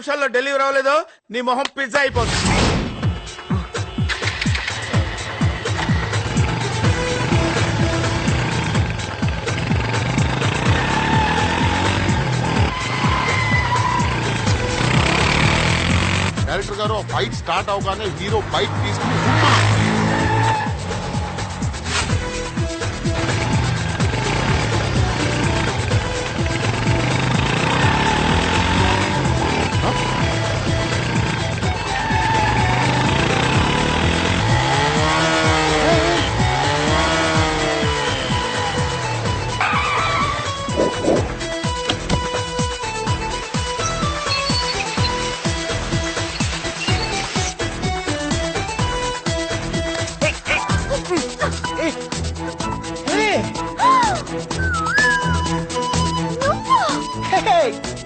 నిమిషాల్లో డెలివరీ అవ్వలేదు నీ మొహం పిజ్జా అయిపోతుంది. డైరెక్టర్ గారు ఫైట్ స్టార్ట్ అవగానే హీరో బైక్ తీసుకుని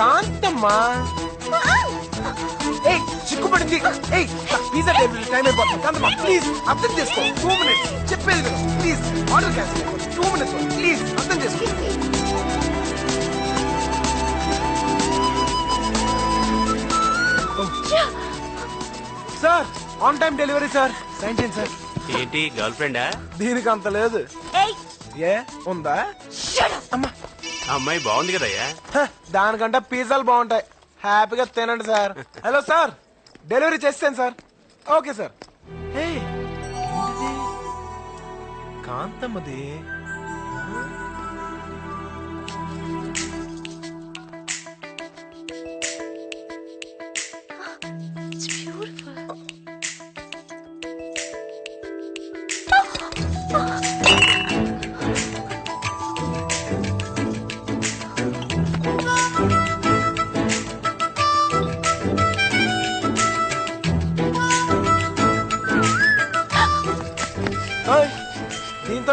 కాంతమ్మా? ఏయ్ చిక్కుపడింది ఏయ్ పిజ్జా టేబుల్ టైం అయిపోతుంది. కాంతమ్మా ప్లీజ్ అర్థం చేసుకో. టూ మినిట్స్ చెప్పేది కదా please order cancel two minutes please అర్థం చేసుకో. Sir on time delivery sir sign చేయండి సార్ ఏంటి గర్ల్ ఫ్రెండా దీనికి అంత లేదు. ఏ ఉందా? అమ్మా. అమ్మాయి బాగుంది కదయ్యా. హ, దానికంటే పిజ్జాలు బాగుంటాయి. హ్యాపీగా తినండి సార్. హలో సార్ డెలివరీ చేస్తాను సార్. Okay sir? కాంతమ్మది?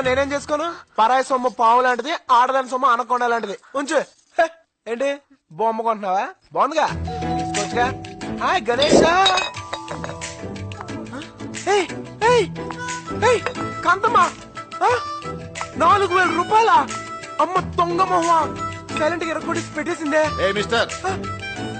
నేనేం చేసుకోను? పరాయి సొమ్ము పావు లాంటిది ఆడదాని సొమ్ము అనకొండ లాంటిది. ఉంచు. ఏంటి? బొమ్మ కొంటున్నావా? బాగుందిగా? తీసుకోవచ్చుగా హాయ్ గణేష్. కాంతమ్మ? నాలుగు వేల రూపాయల? అమ్మ దొంగ మొహ సైలెంట్గా ఎరగొట్టి పెట్టేసిందే. ఏ మిస్టర్?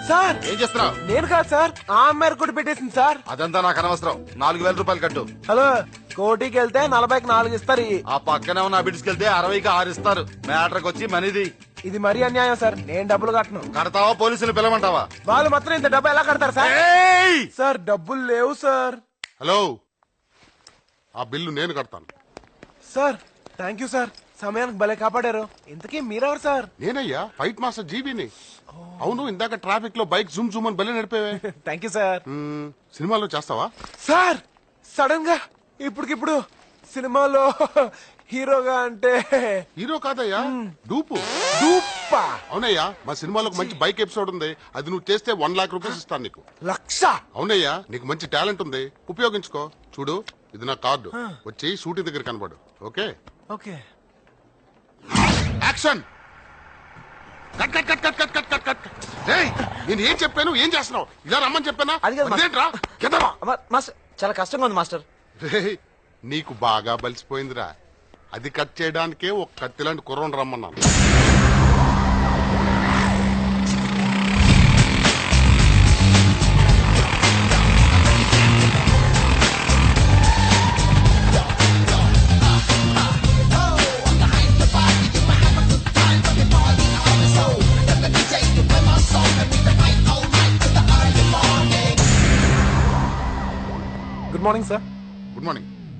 సార్. ఏం చేస్తున్నావు? నేను కాదు సార్. ఆ అమ్మాయి ఎరగొట్టి పెట్టేసింది సార్. అదంతా నాకు అనవసరం. నాలుగు వేల రూపాయలు కట్టు. హలో. కోటికి వెళ్తే నలభైకి నాలుగు ఇస్తారు ఇయ్యి. ఆ పక్కనే ఉన్న బిడ్స్కి వెళ్తే అరవైకి ఆరు ఇస్తారు. మ్యాటర్కి వచ్చి మనీది. ఇది మరీ అన్యాయం సార్. నేను డబ్బులు కట్టను. కడతావా పోలీసులు పిలవమంటావా? వాళ్ళు మాత్రం ఇంత డబ్బు ఎలా కడతారు సార్? ఏయ్! సార్ డబ్బులు లేవు సార్. హలో. ఆ బిల్లు నేను కడతాను. Sir thank you sir. సమయానికి భలే కాపాడారు. ఇంతకీ మీరెవరు సార్? నేనయ్యా ఫైట్ మాస్టర్ జీబీని. అవును ఇందాక ట్రాఫిక్లో బైక్ జూమ్ జూమ్ అని బలి నడిపేవే. Thank you sir. మ్మ్, సినిమాలో చేస్తావా? సార్ సడన్గా ఇప్పటికిప్పుడు సినిమాలో హీరోగా అంటే హీరో కాదయ్యా డూపు. దూప్ప అవునయ్యా మా సినిమాలో ఒక మంచి బైక్ ఎపిసోడ్ ఉంది. అది నువ్వు చేస్తే వన్ లాక్ రూపీస్ ఇస్తాను నీకు. లక్ష. అవునయ్యా నీకు మంచి టాలెంట్ ఉంది. ఉపయోగించుకో. చూడు ఇది నా కార్డు. వచ్చి షూటింగ్ దగ్గర కనబడు. Okay? Okay. Action! Cut cut cut cut cut cut cut cut. ఏయ్ నేను ఏం చెప్పాను ఏం చేస్తున్నావు? ఇలా రమ్మని చెప్పానా? కాదు. అదేంట్రా? మాస్టర్ చాలా కష్టంగా ఉంది మాస్టర్. నీకు బాగా బలిసిపోయిందిరా. అది కట్ చేయడానికే ఒక కత్తిలాంటి కుర్రం రమ్మన్నాను.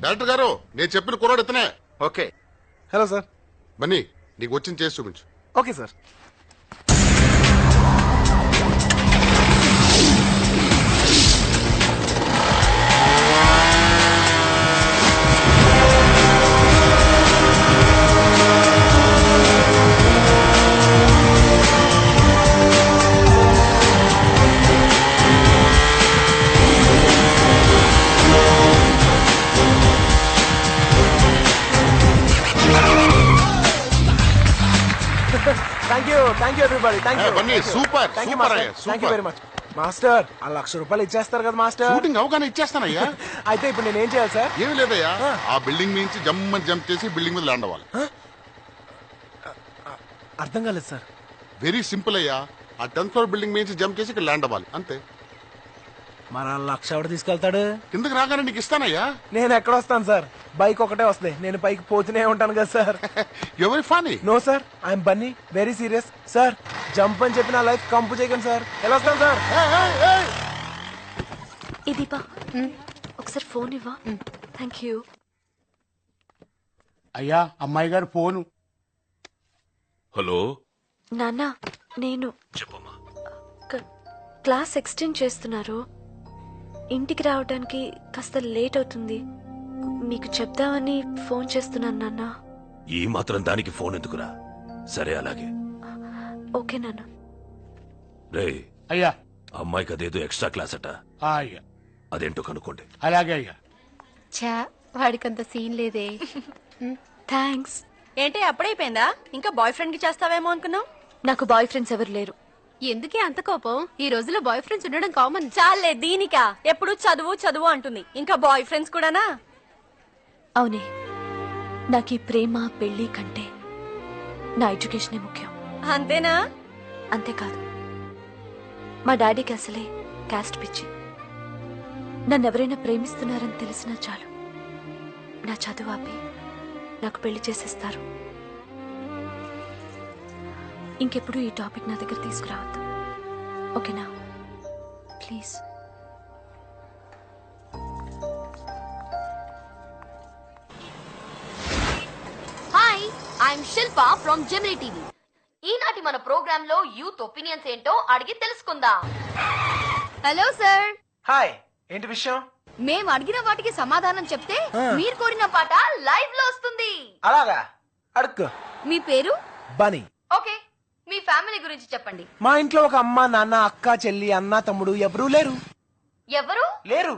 డైరెక్టర్ గారు నేను చెప్పిన కుర్రాడు ఇతనే. ఓకే. Hello sir. బన్నీ నీకు వచ్చింది చేసి చూపించు. Okay sir. Everybody thank you Bunny, super, thank you master thank you. Very much master ఆ లక్ష రూపాయలు ఇచ్చేస్తారు కదా మాస్టర్ షూటింగ్ అవగానే ఇచ్చేస్తానయ్యా. అయితే ఇప్పుడు నేను ఏం చేయాలి సార్ ఏమి లేదయ్యా. ఆ. బిల్డింగ్ నుంచి జమ్మని జంప్ చేసి బిల్డింగ్ మీద ల్యాండ్ అవ్వాలి. అర్థం కాలేదు సార్ వెరీ సింపుల్ అయ్యా. ఆ టెన్త్ ఫ్లోర్ బిల్డింగ్ మీద జంప్ చేసి ఇక్కడ ల్యాండ్ అవ్వాలి. అంతే. మన లక్ష ఎవడు తీసుకెళ్తాడు? కిందకి రాగానే నీకు ఇస్తానయ్యా. నేను ఎక్కడ వస్తాను సార్ బైక్ ఒకటే వస్తాయి నేను పైకి పోతూనే ఉంటాను కదా సార్. ఎవరి funny no sir. I'm Bunny very serious sir jump అని చెప్పి నా లైఫ్ కంపు చేయకండి సార్. ఎలా వస్తాను సార్? దీపా ఒకసారి ఫోన్ ఇవ్వా. థ్యాంక్ యూ అయ్యా అమ్మాయి గారు ఫోను. హలో? నాన్న నేను చెప్పమ్మా. క్లాస్ ఎక్స్టెండ్ చేస్తున్నారు. ఇంటికి రావడానికి కాస్త లేట్ అవుతుంది. మీకు చెప్దామని ఫోన్ చేస్తున్నాను నాన్న. ఈ మాత్రం దానికి ఫోన్ ఎందుకురా? సరే అలాగే. ఓకే నాన్న. రే అయ్యా. అమ్మాయికి అదేదో ఎక్స్ట్రా క్లాస్ అట. ఆ అయ్యా. అదేంటో కనుక్కోండి. అలాగే అయ్యా. ఛా వాడికంత సీన్ లేదే. థ్యాంక్స్. ఏంటి అప్పుడైపోయిందా? ఇంకా బాయ్ ఫ్రెండ్కి చేస్తావేమో అనుకున్నావు? నాకు బాయ్ ఫ్రెండ్స్ ఎవరు లేరు. ఎందుకే అంత కోపం? ఈ రోజుల్లో బాయ్ ఫ్రెండ్స్ ఉండడం కామన్. చాలే దీనికా? ఎప్పుడు చదువు చదువు అంటుంది. ఇంకా బాయ్ ఫ్రెండ్స్ కూడానా? అవునే నాకు ఈ ప్రేమ పెళ్ళి కంటే నా ఎడ్యుకేషనే ముఖ్యం. అంతేనా? అంతేకాదు మా డాడీకి అసలే క్యాస్ట్ పిచ్చి. నన్ను ఎవరైనా ప్రేమిస్తున్నారని తెలిసినా చాలు. నా చదువు ఆపి నాకు పెళ్ళి చేసేస్తారు. ఇంకెప్పుడు ఈ టాపిక్ నా దగ్గర తీసుకురావద్దు. ఓకేనా? Please. Shilpa from Gemini TV ఈనాటి మన ప్రోగ్రామ్లో యూత్ ఒపీనియన్స్ ఏంటో అడిగి తెలుసుకుందాం. Hello sir. హాయ్ ఏంటి విషయం? మేము అడిగిన వాటికి సమాధానం చెప్తే మీరు కోరిన పాట లైవ్లో వస్తుంది. అలాగా? అడుక్కో. మీ పేరు? బనీ. ఓకే మీ ఫ్యామిలీ గురించి చెప్పండి. మా ఇంట్లో ఒక అమ్మ నాన్న అక్క చెల్లి అన్న తమ్ముడు ఎవరూ లేరు. ఎవరు? లేరు.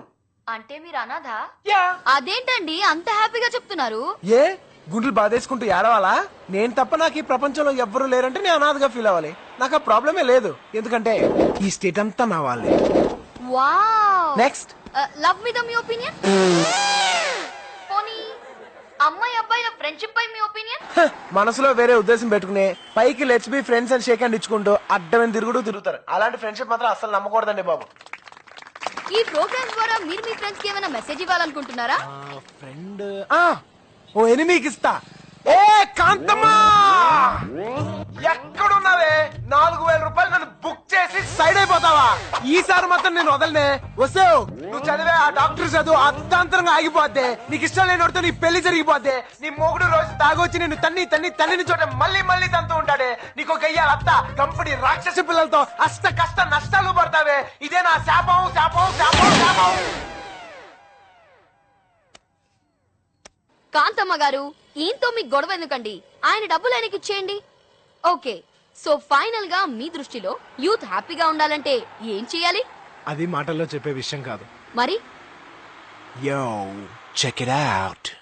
అంటే మీరు అనాథ? యా. అదేంటండి అంత హ్యాపీగా చెప్తున్నారు? ఏ? గుండెలు బాధేసుకుంటూ ఏడవాలా? నేను తప్ప నాకు ఈ ప్రపంచంలో ఎవ్వరూ లేరంటే నేను అనాథగా ఫీల్ అవ్వాలి. నాకు ఆ ప్రాబ్లమే లేదు. ఎందుకంటే ఈ స్టేట్ అంతా నా వాళ్ళే. వావ్! నెక్స్ట్ లవ్ మీద మీ ఒపీనియన్ పోనీ అమ్మాయి అబ్బాయిల ఫ్రెండ్షిప్ పై మీ ఒపీనియన్ మనసులో వేరే ఉద్దేశం పెట్టుకుని పైకి లెట్స్ బి ఫ్రెండ్స్ అని షేక్ హ్యాండ్ ఇచ్చుకుంటూ అడ్డమైన తిరుగుడు తిరుగుతారు. అలాంటి ఫ్రెండ్షిప్ మాత్రం అసలు నమ్మకూడదండి బాబు. ఈ ప్రోగ్రామ్ ద్వారా మీరు మీ ఫ్రెండ్స్కి ఏమైనా మెసేజ్ ఇవ్వాలనుకుంటున్నారా? ఫ్రెండ్ ఓ ఎనిమికి ఇస్తా ఏ కాంతమ్మా! ఎక్కడున్నావే? నాలుగు వేల రూపాయలు నన్ను బుక్ చేసి సైడ్ అయిపోతావా? ఈసారి మాత్రం నేను వదలనే. వస్తావు నువ్వు చదివే ఆ డాక్టర్ చదువు అర్ధాంతరంగా ఆగిపోద్ది. నీకు ఇష్టం లేనివాడితో నీ పెళ్ళి జరిగిపోద్ది. నీ మొగుడు రోజు తాగొచ్చి నేను తన్ని తన్ని తల్లిని చోట మళ్ళీ మళ్ళీ తంతూ ఉంటాడే. నీకు ఒక అయ్యాలి అత్త కంపెనీ రాక్షస పిల్లలతో అష్ట కష్ట నష్టాలు పడతావే. ఇదే నా శాపం శాపం శాపం శాపం. కాంతమ్మ గారు ఈయనతో మీకు గొడవ ఎందుకండి? ఆయన డబ్బులు ఆయనకి ఇచ్చేయండి. ఓకే సో ఫైనల్గా మీ దృష్టిలో యూత్ హ్యాపీగా ఉండాలంటే ఏం చేయాలి? అది మాటల్లో చెప్పే విషయం కాదు. మరి? Yo, check it out.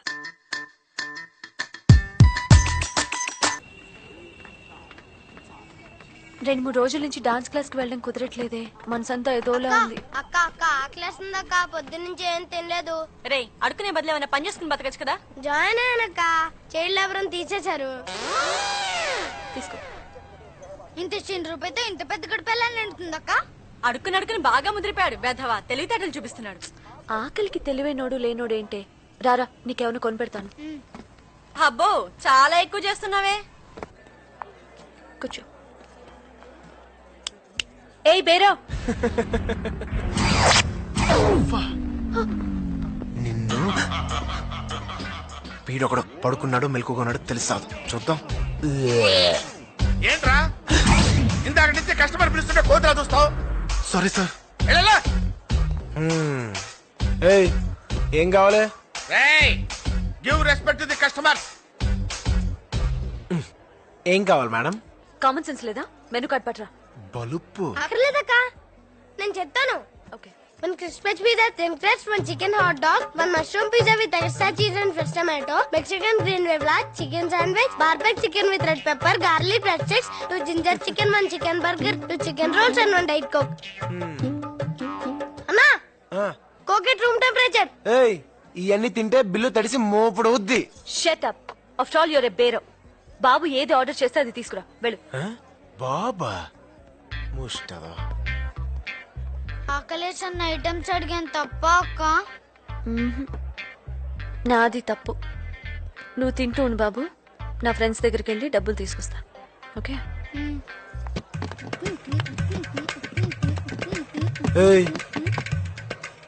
రెండు మూడు రోజుల నుంచి డాన్స్ క్లాస్కి వెళ్ళడం కుదరట్లేదే. మనసంతా ఏదోలా ఉంది. అక్క అక్క ఆకలేస్తుందక్క పొద్దు నుంచి ఏం తినలేదు. రే అడుకునే బదులు ఏమైనా పని చేసుకుని బతకచ్చు కదా? జాయిన్ అయ్యానక్క. చైల్డ్ లేబర్ తీసేశారు. తీసుకో. ఇంత చిన్న రూపాయితో ఇంత పెద్ద గడిపెళ్ళని నిండుతుందక్క అడుక్కుని అడుకుని బాగా ముదిరిపోయాడు బెధవా తెలివితేటలు చూపిస్తున్నాడు. ఆకలికి తెలివైనోడు లేనోడు ఏంటే? రారా నీకేమైనా కొనిపెడతాను అబ్బో చాలా ఎక్కువ చేస్తున్నావే. కూర్చో. ఏయ్ బేరో. నిన్ను వీడొకడు పడుకున్నాడు మెలుకున్నాడు తెలుస్తాదు చూద్దాం. ఏంట్రా? ఇందాక నుంచి కస్టమర్ పిలుస్తుంటే కోతరా చూస్తావు? Sorry sir. ఏయ్ ఏం కావాలి? Give respect to the customer. ఏం కావాలి మేడం? కామన్ సెన్స్ లేదా? మెను కార్డ్ పట్రా. బలుపు. అక్కర్లేదక్క నేను చెప్తాను. Okay. One crispy pizza ten crates one chicken hot dog one mushroom pizza with extra cheese and fresh tomato Mexican green వేవ్లా chicken sandwich barbecue chicken with red pepper garlic bread sticks two ginger chicken one chicken burger two chicken rolls and one diet coke అన్నా కోకెట్ room temperature ఏయ్ ఇవన్నీ తింటే బిల్లు తడిసి మోపుడు ఉద్ది. Shut up after all your a bearer బాబు ఏది order చేస్తే అది తీసుకురా. వెళ్ళు. బాబా. ముష్టదా ఆకలేసన్న ఐటమ్స్ అడిగాను తప్ప అక్క. నాది తప్పు. నువ్వు తింటూ ఉండు బాబు. నా ఫ్రెండ్స్ దగ్గరికి వెళ్ళి డబ్బులు తీసుకొస్తా. ఓకే?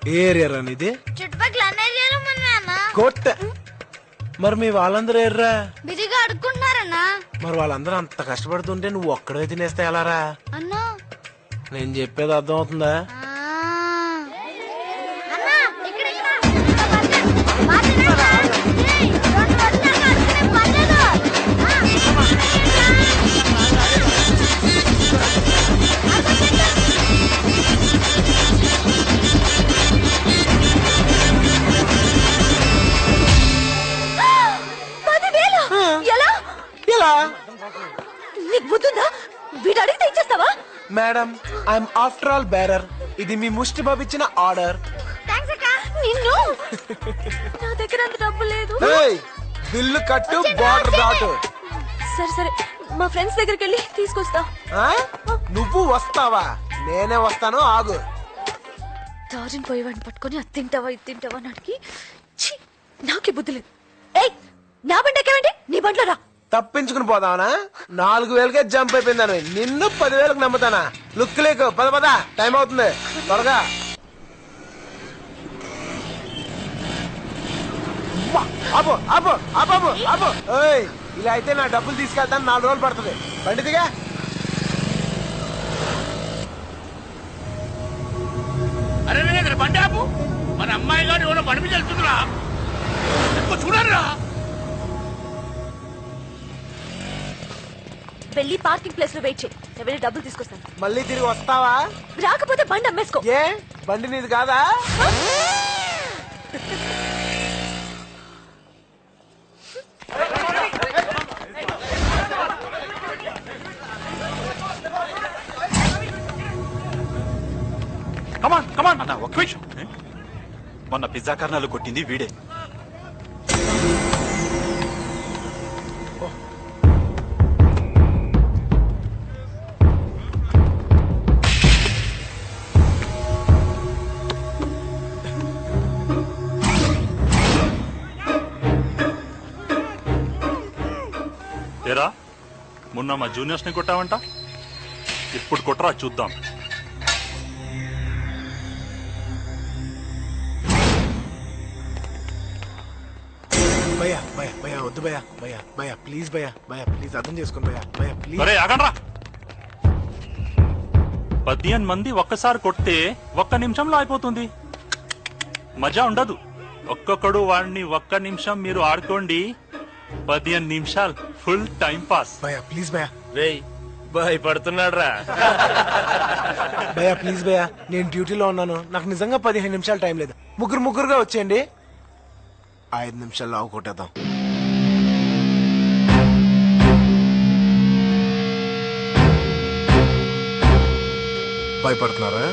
ఏరియా ఇది చుట్టుపక్కల కొట్ట. మరి మీ వాళ్ళందరూ ఎర్రా? బిరిగా అడుక్కుంటున్నారన్నా. మరి వాళ్ళందరూ అంత కష్టపడుతుంటే నువ్వు ఒక్కడే తినేస్తే ఎలారా? అన్నా నేను చెప్పేది అర్థం అవుతుందా ఆ. అన్నా, ఇక్కడ, ఇక్కడ. ఇంకా పర్లేదు. బాగా తినేసా? ఏయ్, రెండు రోజులు అడుగునే పర్లేదు. ఆ. పదివేలు ఎలా నీకు బుద్ధుందా వీడు అడిగితే ఇచ్చేస్తావా madam I'm after all bearer ఇది మీ ముష్టి బాబు ఇచ్చిన ఆర్డర్. థ్యాంక్స్ అక్క. నిన్ను? నా దగ్గర అంత డబ్బు లేదు. బిల్లు కట్టు బార్డర్ దాటు. సరే సరే. మా ఫ్రెండ్స్ దగ్గరికి వెళ్ళి తీసుకొస్తా? నువ్వు వస్తావా? నేనే వస్తాను ఆగు. దారిని పోయేవాడిని పట్టుకొని అది తింటావా ఇది తింటావా ఛీ, నాకే బుద్ధి లేదు. ఏయ్ నా బండి ఎక్కవేంటి నీ బండ్లో రా. తప్పించుకుని పోదావనా నాలుగు వేలకే జంప్ అయిపోయిందని. నిన్ను పదివేలకు నమ్ముతానా? లుక్ లేకు. పద పద. టైం అవుతుంది. త్వరగా. అబ్బో ఆపు ఆపు ఆపు ఆపు ఏయ్, ఇలా అయితే నా డబ్బులు తీసుకెళ్తాను. నాలుగు రోజులు పడుతుంది. బండి అరే రే బండి ఆపు. మన అమ్మాయి గారు ఎవరో బండి మీద వెళ్తుందిరా. చూడరా. వెళ్ళి పార్కింగ్ ప్లేస్లో వెయిట్ చేయి. నేను వెళ్ళి డబ్బులు తీసుకొస్తాను. మళ్ళీ తిరిగి వస్తావా? రాకపోతే బండి అమ్మేసుకో. ఏ? బండి నీది కాదా? కమాన్ కమాన్ అన్న ఒక నిమిషం. మొన్న పిజ్జా కర్నాలు కొట్టింది వీడే. మొన్న మా జూనియర్స్ని కొట్టావంట? ఇప్పుడు కొట్టరా చూద్దాం. భయ్యా భయ్యా భయ్యా వద్దు భయ్యా భయ్యా భయ్యా ప్లీజ్ భయ్యా భయ్యా ప్లీజ్ అర్థం చేసుకోండి భయ్యా భయ్యా ప్లీజ్ సరే ఆగండ్రా. పదిహేను మంది ఒక్కసారి కొడితే ఒక్క నిమిషంలో అయిపోతుంది. మజా ఉండదు. ఒక్కొక్కడు వాడిని ఒక్క నిమిషం మీరు ఆడుకోండి. పదిహేను నిమిషాలు ఫుల్ టైం పాస్. భయ్యా ప్లీజ్ భయ్యా. రేయ్ భయపడుతున్నాడు రా భయ్యా ప్లీజ్ భయ్యా నేను డ్యూటీలో ఉన్నాను. నాకు నిజంగా పదిహేను నిమిషాలు టైం లేదు. ముగ్గురు ముగ్గురుగా వచ్చేయండి. ఐదు నిమిషాల్లో ఆవు కొట్టేద్దాం. భయపడుతున్నారా?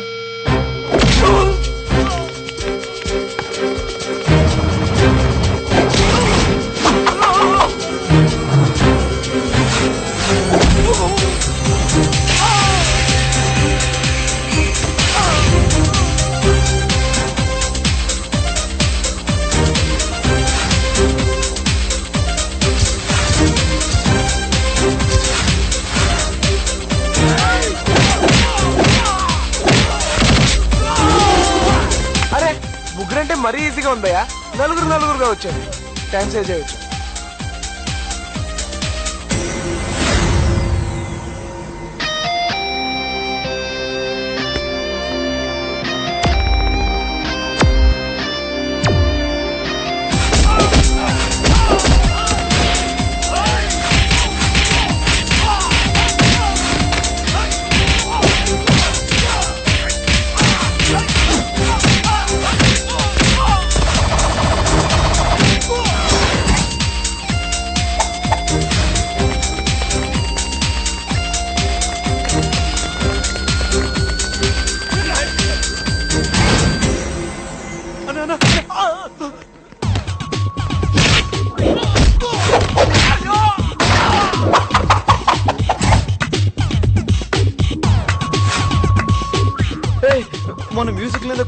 నలుగురు నలుగురుగా వచ్చేయండి టైం సేవ్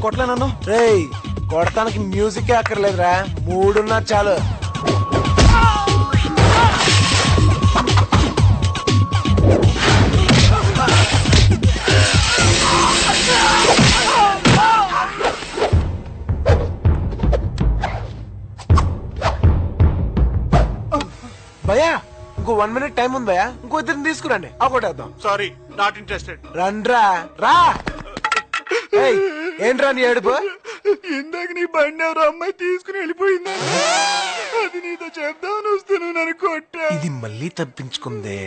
మ్యూజిక్ లేదా కొట్టలేనన్నా రేయ్ కొడతానికి మ్యూజిక్ అక్కర్లేదురా. మూడున్నా చాలు. భయా ఇంకో వన్ మినిట్ టైం ఉంది భయా ఇంకో ఇద్దరిని తీసుకురండి. ఆ కొట్టేద్దాం. సారీ నాట్ ఇంట్రెస్టెడ్ రండ్రా. రా. ఏయ్, ఏంట్రా నీ ఏడుపు? ఇందాక నీ బండి ఎవరో అమ్మాయి తీసుకుని వెళ్ళిపోయింది. అది నీతో చెప్దామని వస్తే నువ్వు నన్ను కొట్టా. ఇది మళ్ళీ తప్పించుకుందే.